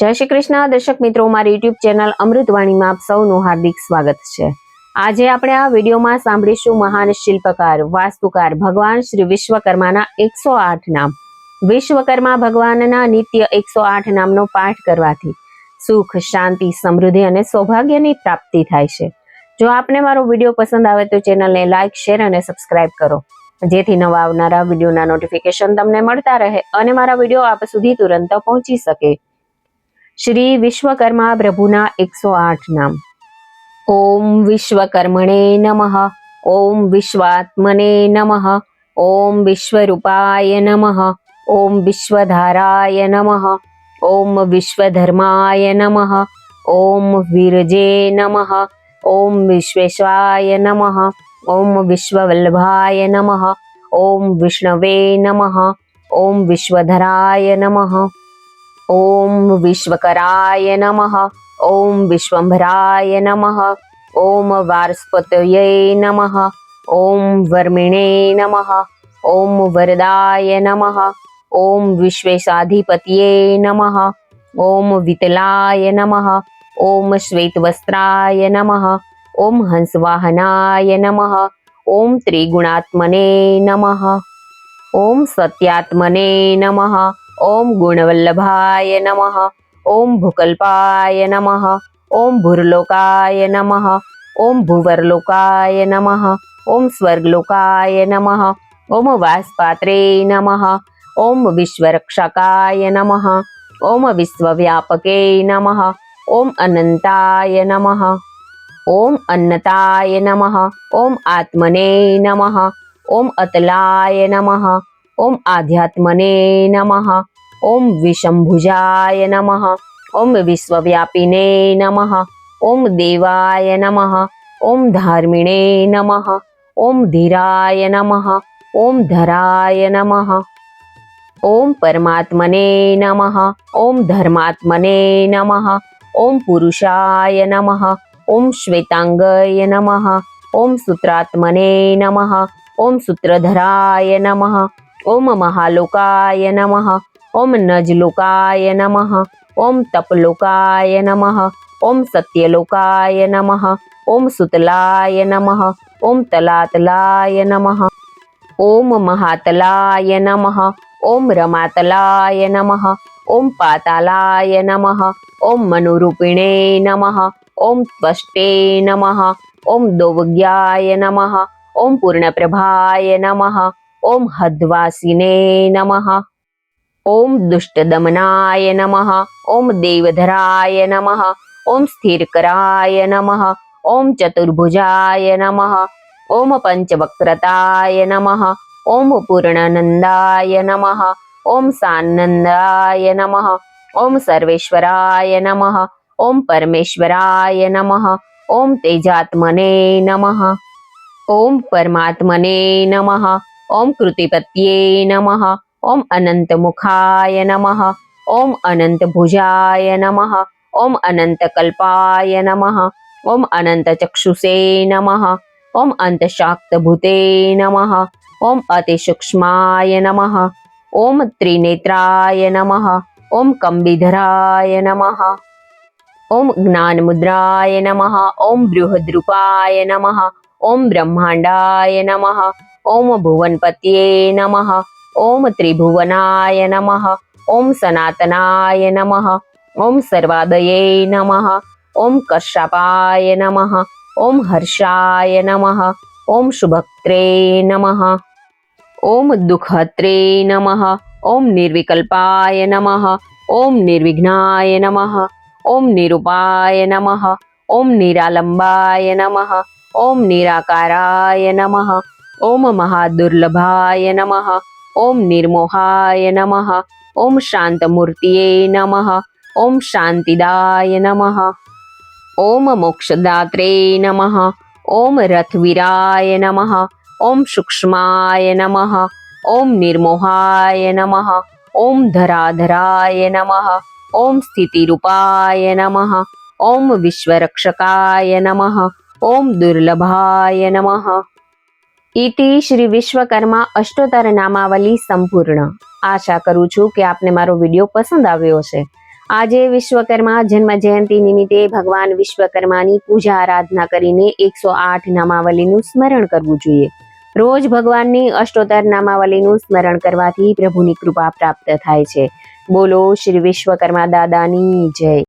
જય શ્રી કૃષ્ણ. દર્શક મિત્રો, મારી યુટ્યુબ ચેનલ અમૃતવાણીમાં આપ સૌનું હાર્દિક સ્વાગત છે. આજે આપણે આ વિડીયોમાં સાંભળીશું મહાન શિલ્પકાર, વાસ્તુકાર ભગવાન શ્રી વિશ્વકર્માના એકસો આઠ નામ. વિશ્વકર્મા ભગવાનના નિત્ય એકસો આઠ નામનો પાઠ કરવાથી સુખ, શાંતિ, સમૃદ્ધિ અને સૌભાગ્યની પ્રાપ્તિ થાય છે. જો આપને મારો વીડિયો પસંદ આવે તો ચેનલને લાઇક શેર અને સબસ્ક્રાઇબ કરો. જેથી નવા આવનારા વિડીયોના નોટિફિકેશન તમને મળતા રહે અને મારા વીડિયો આપ સુધી તુરંત પહોંચી શકે. શ્રી વિશ્વકર્મા પ્રભુના એકસો આઠ નામ ઓમ વિશ્વકર્મણે નમઃ ઓમ વિશ્વાત્મને નમઃ ઓમ વિશ્વરૂપાય નમઃ ઓમ વિશ્વધારાય નમઃ ઓમ વિશ્વધર્માય નમઃ ઓમ વિરજે નમઃ ઓમ વિશ્વેશ્વાય નમઃ ઓમ વિશ્વવલ્લભાય નમઃ ઓમ વિષ્ણવે નમઃ ઓમ વિશ્વધરાય નમઃ ओम विश्वकराय नमः ओम विश्वभराय नमः ओम वारस्पत नमः ओम वर्मिणे नमः ओम वरदाय नमः ओम विश्वेशाधिपतये नमः ओम वितलाय नमः ओम श्वेतवस्त्राय नमः ओम हंसवाहनाय नमः ओम त्रिगुणात्मने नमः ओम सत्यात्मने नमः ઓમ ગુણવલ્લભાય નમઃ ઓમ ભૂકલ્પાય નમઃ ઓમ ભૂર્લોકાય નમઃ ઓમ ભુવરલોકાય નમઃ ઓમ સ્વર્ગલોકાય નમઃ ઓમ વાસપાત્રે નમઃ ઓમ વિશ્વરક્ષકાય નમઃ ઓમ વિશ્વવ્યાપકે નમઃ ઓમ અનંતાય નમઃ ઓમ અન્નતાય નમઃ ઓમ આત્મને નમઃ ઓમ અતલાય નમઃ ઓમ આધ્યાત્મને નમઃ ઓમ વિષંભુજાય નમઃ ઓમ વિશ્વવ્યાપિને નમઃ ઓમ દેવાય નમઃ ઓમ ધાર્મિણે નમઃ ઓમ ધીરાય નમઃ ઓમ ધરાય નમઃ ઓમ પરમાત્મને નમઃ ઓમ ધર્માત્મને નમઃ ઓમ પુરુષાય નમઃ ઓમ શ્વેતાંગય નમઃ ઓમ સૂત્રાત્મને નમઃ ઓમ સૂત્રધરાય નમઃ ओम महालोकाय नम ओम नजलोकाय नम ओम तपलोकाय नम ओम सत्यलोकाय नम ओम सुतलाय नम ओम तलातलाय नम ओम महातलाय नम ओम रमातलाय नम ओम पातालाय नम ओम मनुरूपिणे नम ओम स्पष्टे नम ओम दौव्याय नम ओम पूर्णप्रभाय नमः ओम हद्वासिने नमः ओम दुष्टदमनाय नमः ओम देवधराय नमः ओम स्थिरकराय नमः ओम चतुर्भुजाय नमः ओम पंचवक्रताय नमः ओम पूर्णानंदाय नमः ओम सानंदाय नमः ओम सर्वेश्वराय नमः ओम परमेश्वराय नमः ओम तेजात्मने नमः ओम परमात्मने नमः ओम कृतिपत्ये नमः ॐ अनन्तमुखाय नमः ॐ अनन्तभुजाय नमः अनंत अनन्तकल्पाय नमः ॐ अनन्तचक्षुषे नमः ॐ नम नमः अति सूक्ष्माय नमः ओम त्रिनेत्राय नमः ॐ नम नमः ज्ञान मुद्राय नमः ओम बृहद्रूपाय नमः ओम ब्रह्माण्डाय नमः ઓમ ભુવનપત્યે નમઃ ઓમ ત્રિભુવનાય નમઃ ઓમ સનાતનાય નમઃ ઓમ સર્વાદયે નમઃ ઓમ કશ્યપાય નમઃ ઓમ હર્ષાય નમઃ ઓમ શુભક્ત્રે નમઃ ઓમ દુઃખત્રે નમઃ ઓમ નિર્વિકલ્પાય નમઃ ઓમ નિર્વિઘ્નાય નમઃ ઓમ નિરૂપાય નમઃ ઓમ નિરાલંબાય નમઃ ઓમ નિરાકારાય નમઃ ओम महादुर्लभाय नम ओम निर्मोहाय नम ओम शांतमूर्त नम ओम शांतिदाय नम ओम मोक्षदात्रे नम ओम रथवीराय नम ओम सूक्ष्माय नम ओम निर्मोहाय नम ओम धराधराय नम ओम स्थितिरूपाय नम ओम विश्वरक्षकाय नम ओम दुर्लभाय नमः ઇતિ શ્રી વિશ્વકર્મા અષ્ટોત્તર નામાવલી સંપૂર્ણ. આશા કરું છું કે આપને મારો વીડિયો પસંદ આવ્યો છે આજે વિશ્વકર્મા જન્મ જયંતિ નિમિત્તે ભગવાન વિશ્વકર્માની પૂજા આરાધના કરીને એકસો આઠ નામાવલીનું સ્મરણ કરવું જોઈએ. રોજ ભગવાનની અષ્ટોત્તર નામાવલીનું સ્મરણ કરવાથી પ્રભુની કૃપા પ્રાપ્ત થાય છે. બોલો શ્રી વિશ્વકર્મા દાદાની જય.